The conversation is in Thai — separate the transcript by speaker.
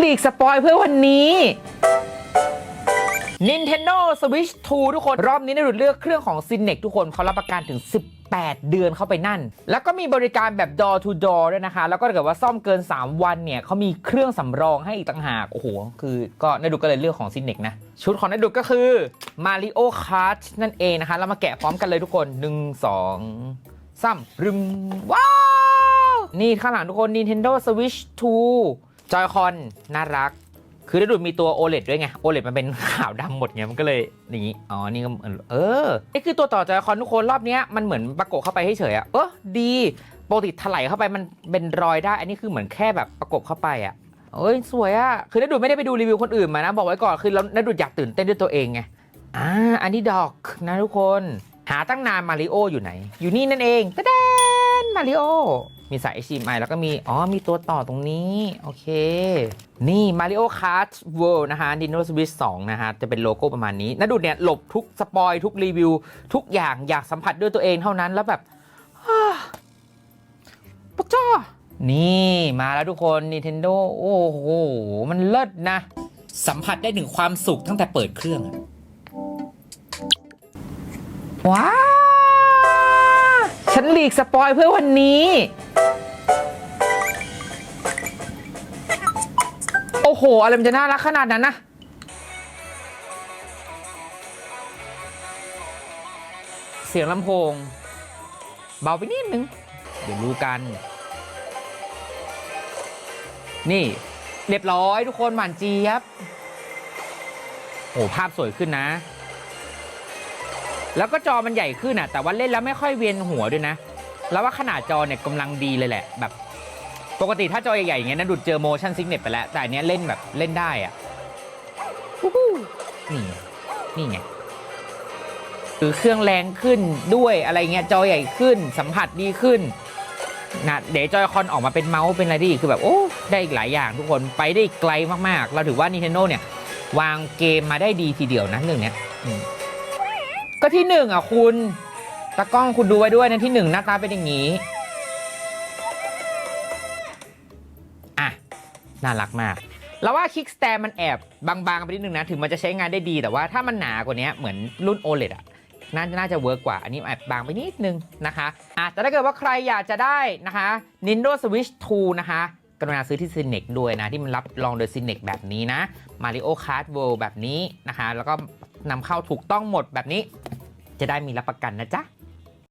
Speaker 1: หลีกสปอยเพื่อวันนี้ Nintendo Switch 2 ทุกคน รอบนี้ได้หลุดเลือกเครื่องของ c i n e x ทุกคนเขารับประกันถึง18เดือนเข้าไปนั่น แล้วก็มีบริการแบบ door to door ด้วยนะคะ แล้วก็ถ้าเกิดว่าซ่อมเกิน 3 วันเนี่ยเขามีเครื่องสำรองให้อีกต่างหาก โอ้โห คือก็นาดูก็เลยเลือกของ c i n e x นะ ชุดของนาดูก็คือ Mario Kart นั่นเองนะคะเรามาแกะพร้อมกันเลยทุกคน 1 2 3รึมว้าว นี่ข้างหลังทุกคน Nintendo Switch 2 จอยคอนน่ารัก คือได้ดูมีตัว OLED ด้วยไง OLED มันเป็นขาวดำหมดไงมันก็เลยอย่างนี้ อ๋อ นี่ก็ เออ นี่คือตัวต่อจอยคอนทุกคนรอบนี้มันเหมือนประกบเข้าไปให้เฉยๆอะเออดีปกติถลายเข้าไปมันเป็นรอยได้ อันนี้คือเหมือนแค่แบบประกบเข้าไปอะเอ้ยสวยอะคือได้ดูไม่ได้ไปดูรีวิวคนอื่นมานะ บอกไว้ก่อน คือเราได้ดูอยากตื่นเต้นด้วยตัวเองไง อ่า อันนี้ดอกนะทุกคน หาตั้งนานมาริโออยู่ไหน อยู่นี่นั่นเองตะเดน มาริโอ มีสาย HDMI แล้วก็มี อ๋อ มีตัวต่อตรงนี้ โอเค นี่ Mario Kart World นะคะ Nintendo Switch 2 นะฮะ จะเป็นโลโก้ประมาณนี้นาดูเนี่ย หลบทุกสปอย ทุกรีวิว ทุกอย่างอยากสัมผัสด้วยตัวเองเท่านั้นแล้วแบบปุ๊กจ้านี่มาแล้วทุกคน Nintendo โอ้โห มันเลิศนะ สัมผัสได้ถึงความสุขตั้งแต่เปิดเครื่องว้าว ฉันหลีกสปอยเพื่อวันนี้ โอ้โห อะไรมันจะน่ารักขนาดนั้นนะเสียงลำโพง เบาไปนิดนึง เดี๋ยวรู้กัน นี่ เรียบร้อยทุกคนหวานเจี๊ยบ โอ้ภาพสวยขึ้นนะ แล้วก็จอมันใหญ่ขึ้นอะ แต่ว่าเล่นแล้วไม่ค่อยเวียนหัวด้วยนะ แล้วว่าขนาดจอเนี่ยกำลังดีเลยแหละ แบบปกติถ้าจอใหญ่ๆอย่างเงี้ยนะดูดเจอ motion sickness ไปแล้ว แต่อันเนี้ยเล่นแบบเล่นได้อะนี่นี่ไงหรือเครื่องแรงขึ้นด้วยอะไรเงี้ยจอใหญ่ขึ้น สัมผัสดีขึ้นนะเดี๋ยวจอยคอนออกมาเป็นเมาส์เป็นอะไรดีคือแบบโอ้ได้อีกหลายอย่างทุกคนไปได้ไกลมากๆ เราถือว่า Nintendo เนี่ย วางเกมมาได้ดีทีเดียวนะเรื่องเนี้ย ก็ที่หนึ่งอะคุณตากล้องคุณดูไว้ด้วยนะที่หนึ่งหน้าตาเป็นอย่างนี้อะน่ารักมากแล้วว่าคิกสแตมันแอบบางๆไปนิดนึงนะ ถึงมันจะใช้งานได้ดี แต่ว่าถ้ามันหนากว่านี้เหมือนรุ่น OLED อะน่าน่าจะเวิร์กกว่า อันนี้แอบบางไปนิดนึงนะคะอะแต่ถ้าเกิดว่าใครอยากจะได้นะคะ Nintendo Switch 2 นะคะกรุณาซื้อที่ c i n e x ด้วยนะ ที่มันรับรองโดย c i n e x แบบนี้นะ Mario Kart World แบบนี้นะคะ แล้วก็นำเข้าถูกต้องหมดแบบนี้ จะได้มีรับประกันนะจ๊ะ